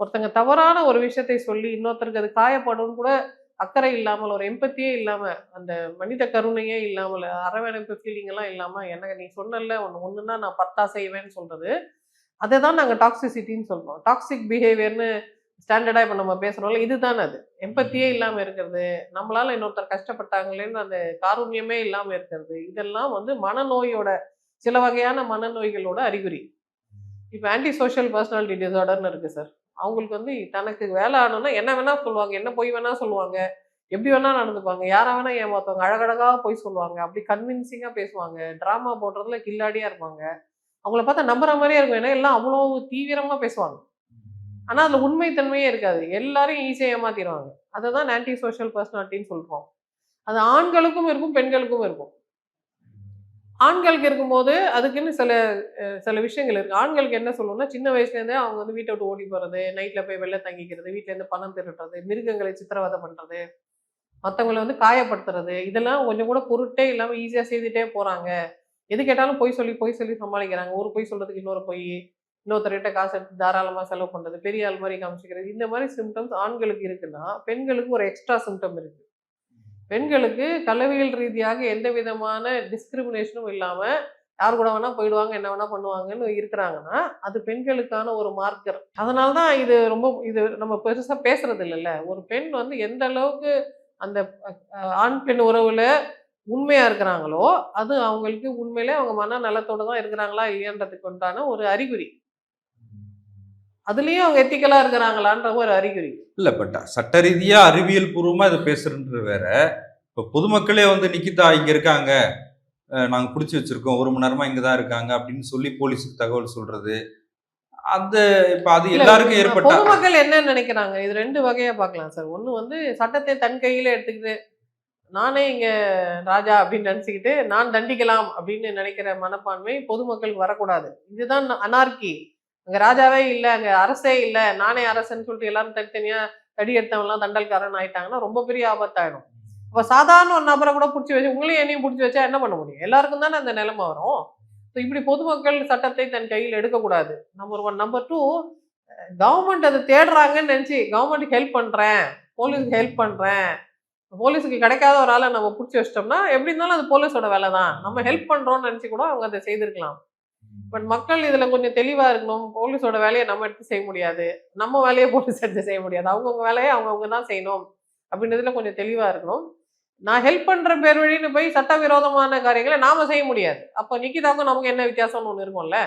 ஒருத்தங்க தவறான ஒரு விஷயத்தை சொல்லி இன்னொருத்தருக்கு அது காயப்படும் கூட அக்கறை இல்லாமல் ஒரு எம்பத்தியே இல்லாம அந்த மனித கருணையே இல்லாமல் அரவணைப்பு ஃபீலிங் எல்லாம் இல்லாம எனக்கு நீ சொன்னல ஒன்று ஒண்ணுன்னா நான் பத்தா செய்வேன்னு சொல்றது. அதை தான் நாங்கள் டாக்ஸிசிட்டின்னு சொல்றோம் டாக்ஸிக் பிஹேவியர்னு ஸ்டாண்டர்டாக இப்போ நம்ம பேசுகிறோம்ல இதுதானே அது. எம்பத்தியே இல்லாமல் இருக்கிறது. நம்மளால இன்னொருத்தர் கஷ்டப்பட்டாங்களேன்னு அந்த காருண்யமே இல்லாமல் இருக்கிறது. இதெல்லாம் வந்து மனநோயோட சில வகையான மனநோய்களோட அறிகுறி. இப்போ ஆன்டி சோஷியல் பர்சனாலிட்டி டிசார்டர்னு இருக்கு சார். அவங்களுக்கு வந்து தனக்கு வேலை ஆகணும்னா என்ன வேணா சொல்லுவாங்க என்ன பொய் வேணா சொல்லுவாங்க எப்படி வேணா நடந்துப்பாங்க யாரை வேணா ஏமாத்துவாங்க அழகழகாக போய் சொல்லுவாங்க அப்படி கன்வின்சிங்காக பேசுவாங்க ட்ராமா போடுறதுல கில்லாடியாக இருப்பாங்க. அவங்கள பார்த்தா நம்புற மாதிரியே இருக்கும். ஏன்னா எல்லாம் அவ்வளோ தீவிரமாக பேசுவாங்க. ஆனால் அதில் உண்மைத்தன்மையே இருக்காது. எல்லாரையும் ஈஸியாக ஏமாத்திடுவாங்க. அதை தான் ஆன்டி சோஷியல் பர்சனாலிட்டின்னு சொல்கிறோம் அது ஆண்களுக்கும் இருக்கும் பெண்களுக்கும் இருக்கும். ஆண்களுக்கு இருக்கும்போது அதுக்குன்னு சில சில விஷயங்கள் இருக்குது ஆண்களுக்கு என்ன சொல்லணும்னா சின்ன வயசுலேருந்தே அவங்க வந்து வீட்டை விட்டு ஓடி போகிறது நைட்டில் போய் வெளில தங்கிக்கிறது வீட்டிலேருந்து இருந்து பணம் திருடுறது மிருகங்களை சித்திரவதை பண்ணுறது மற்றவங்களை வந்து காயப்படுத்துறது இதெல்லாம் கொஞ்சம் கூட பொருட்டே இல்லாமல் ஈஸியாக செய்துட்டே போகிறாங்க எது கேட்டாலும் பொய் சொல்லி பொய் சொல்லி சமாளிக்கிறாங்க. ஒரு பொய் சொல்கிறதுக்கு இன்னொரு பொய் இன்னொருத்தர்கிட்ட காசு எடுத்து தாராளமாக செலவு பண்ணுறது பெரிய ஆள் மாதிரி காமிச்சிக்கிறது இந்த மாதிரி சிம்டம்ஸ் ஆண்களுக்கு இருக்குன்னா பெண்களுக்கு ஒரு எக்ஸ்ட்ரா சிம்டம் இருக்குது பெண்களுக்கு கலவியல் ரீதியாக எந்த விதமான டிஸ்கிரிமினேஷனும் இல்லாமல் யார் கூட வேணா போயிடுவாங்க என்ன வேணா பண்ணுவாங்கன்னு இருக்கிறாங்கன்னா அது பெண்களுக்கான ஒரு மார்க்கர் அதனால தான் இது ரொம்ப இது நம்ம பெருசாக பேசுறது இல்லைல்ல ஒரு பெண் வந்து எந்த அளவுக்கு அந்த ஆண் பெண் உறவில் உண்மையாக இருக்கிறாங்களோ அது அவங்களுக்கு உண்மையிலே அவங்க மன நலத்தோடு தான் இருக்கிறாங்களா இல்லையன்றதுக்கு உண்டான ஒரு அறிகுறி. அதுலயும் அவங்க எத்திக்கலா இருக்கிறாங்களான்ற ஒரு அறிகுறி. இல்ல பட் சட்ட ரீதியா அறிவியல் பூர்வமா இதை பேசுறது வேற. இப்ப பொதுமக்களே வந்து நிக்கிதா இங்க இருக்காங்க. அஹ் நாங்க பிடிச்சி வச்சிருக்கோம். ஒரு மணி நேரமா இங்கதான் இருக்காங்க. அப்படின்னு சொல்லி போலீஸுக்கு தகவல் சொல்றது. அது இப்ப அது எல்லாருக்கும் ஏற்பட்ட பொதுமக்கள் என்ன நினைக்கிறாங்க? இது ரெண்டு வகையா பார்க்கலாம் சார். ஒண்ணு வந்து சட்டத்தை தன் கையில எடுத்துக்கிட்டு நானே இங்க ராஜா அப்படின்னு நினைச்சுக்கிட்டு நான் தண்டிக்கலாம் அப்படின்னு நினைக்கிற மனப்பான்மை பொதுமக்களுக்கு வரக்கூடாது. இதுதான் அனார்கி. அங்க ராஜாவே இல்ல அங்க அரசே இல்ல நானே அரசன்னு சொல்லிட்டு எல்லாரும் தனித்தனியா தடி எடுத்தவங்கலாம் தண்டல்காரன் ஆயிட்டாங்கன்னா ரொம்ப பெரிய ஆபத்தாயிடும். இப்ப சாதாரண ஒரு நபரை கூட பிடிச்சி வச்சு உங்களையும் என்னையும் பிடிச்சி வச்சா என்ன பண்ண முடியும்? எல்லாருக்கும் தானே அந்த நிலைமை வரும். So இப்படி பொதுமக்கள் சட்டத்தை தன் கையில் எடுக்கக்கூடாது. Number one number two government அதை தேடுறாங்கன்னு நினச்சி கவர்மெண்ட்டுக்கு ஹெல்ப் பண்ணுறேன் போலீஸுக்கு ஹெல்ப் பண்ணுறேன் போலீஸுக்கு கிடைக்காத ஒரு ஆளை நம்ம பிடிச்சி வச்சிட்டோம்னா எப்படி இருந்தாலும் அது போலீஸோட வேலை தான் நம்ம ஹெல்ப் பண்ணுறோம்னு நினச்சி கூட அவங்க அதை செய்திருக்கலாம். பட் மக்கள் இதில் கொஞ்சம் தெளிவாக இருக்கணும். போலீஸோட வேலையை நம்ம எடுத்து செய்ய முடியாது. நம்ம வேலையை போலீஸ் எடுத்து செய்ய முடியாது. அவங்கவுங்க வேலையை அவங்கவுங்க தான் செய்யணும். அப்படின்றதுல கொஞ்சம் தெளிவாக இருக்கணும். நான் ஹெல்ப் பண்ணுற பேர் வழின்னு போய் சட்டவிரோதமான காரியங்களை நாம செய்ய முடியாது. அப்போ நிக்கிதாக்கும் நமக்கு என்ன வித்தியாசம்னு ஒன்று இருக்கும்ல?